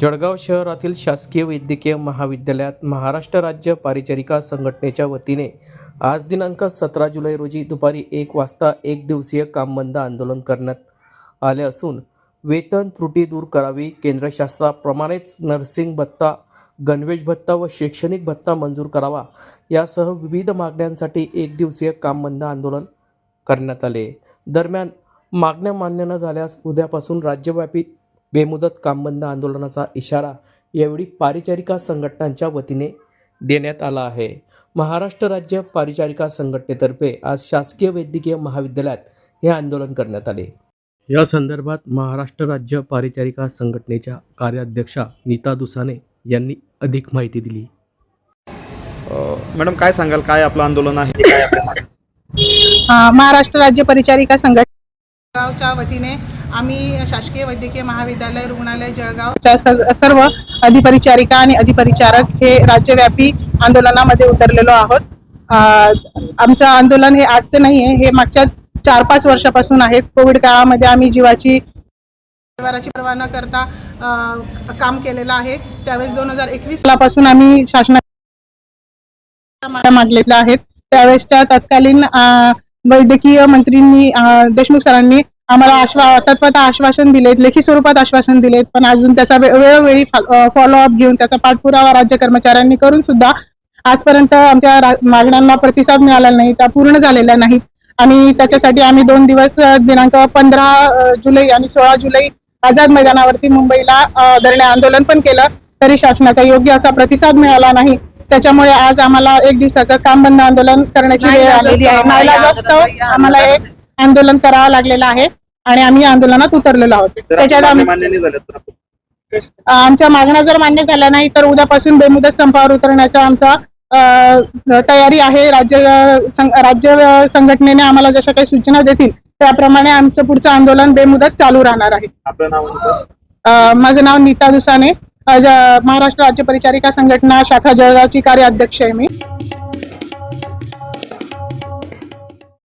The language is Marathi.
जळगाव शहरातील शासकीय वैद्यकीय महाविद्यालयात महाराष्ट्र राज्य पारिचारिका संघटनेच्या वतीने आज दिनांक सतरा जुलै रोजी दुपारी एक वाजता एक दिवसीय काम बंद आंदोलन करण्यात आले असून वेतन त्रुटी दूर करावी केंद्र शासनाप्रमाणेच नर्सिंग भत्ता गणवेश भत्ता व शैक्षणिक भत्ता मंजूर करावा यासह विविध मागण्यांसाठी एक दिवसीय काम बंद आंदोलन करण्यात आले. दरम्यान मागण्या मान्य न झाल्यास उद्यापासून राज्यव्यापी बेमुदत कामबंद आंदोलनाचा इशारा यावेळी पारिचारिका संघटनांच्या वतीने देण्यात आला आहे. महाराष्ट्र राज्य पारिचारिका संघटनेतर्फे आज शासकीय वैद्यकीय महाविद्यालयात हे आंदोलन करण्यात आले. या संदर्भात महाराष्ट्र राज्य पारिचारिका संघटनेच्या कार्याध्यक्षा नीता दुसाने यांनी अधिक माहिती दिली. अ, मॅडम काय सांगाल? काय आपलं आंदोलन आहे? महाराष्ट्र राज्य परिचारिका संघटनेच्या वतीने आम्ही शासकीय वैद्यकीय महाविद्यालय रुग्णालय जळगावच्या सर- सर्व अधिपरिचारिका आणि अधिपरिचारक हे राज्यव्यापी आंदोलनामध्ये उतरलेलो आहोत. आमचं आंदोलन हे आजचं नाही आहे हे मागच्या चार पाच वर्षापासून आहेत. कोविड काळामध्ये आम्ही जीवाची परिवाराची पर्वा न करता काम केलेलं आहे. त्यावेळेस दोन हजार एकवीसपासून आम्ही शासना मागलेल्या आहेत त्यावेळेसच्या तत्कालीन वैद्यकीय मंत्रींनी देशमुख सरांनी आम्हाला आश्वा तत्वता आश्वासन दिलेत लेखी स्वरूपात आश्वासन दिलेत पण अजून त्याचा वेळोवेळी फॉलोअप घेऊन त्याचा पाठपुरावा राज्य कर्मचाऱ्यांनी करून सुद्धा आजपर्यंत आमच्या मागण्यांना प्रतिसाद मिळाला नाही त्या पूर्ण झालेल्या नाहीत आणि त्याच्यासाठी आम्ही दोन दिवस दिनांक पंधरा जुलै आणि सोळा जुलै आझाद मैदानावरती मुंबईला धरणे आंदोलन पण केलं तरी शासनाचा योग्य असा प्रतिसाद मिळाला नाही त्याच्यामुळे आज आम्हाला एक दिवसाचं काम बंद आंदोलन करण्याची वेळ आलेली आहे आम्हाला एक आंदोलन करावं लागलेलं आहे आणि आम्ही आंदोलनात उतरलेलो आहोत. त्याच्यात आम्ही आमच्या मागण्या जर मान्य झाल्या नाही तर उद्यापासून बेमुदत संपावर उतरण्याचा आमचा तयारी आहे. राज्य राज्य संघटनेने आम्हाला जशा काही सूचना देतील त्याप्रमाणे आमचं पुढचं आंदोलन बेमुदत चालू राहणार आहे. माझं नाव नीता दुसाने. महाराष्ट्र राज्य परिचारिका संघटना शाखा जळगावची कार्याध्यक्ष आहे मी.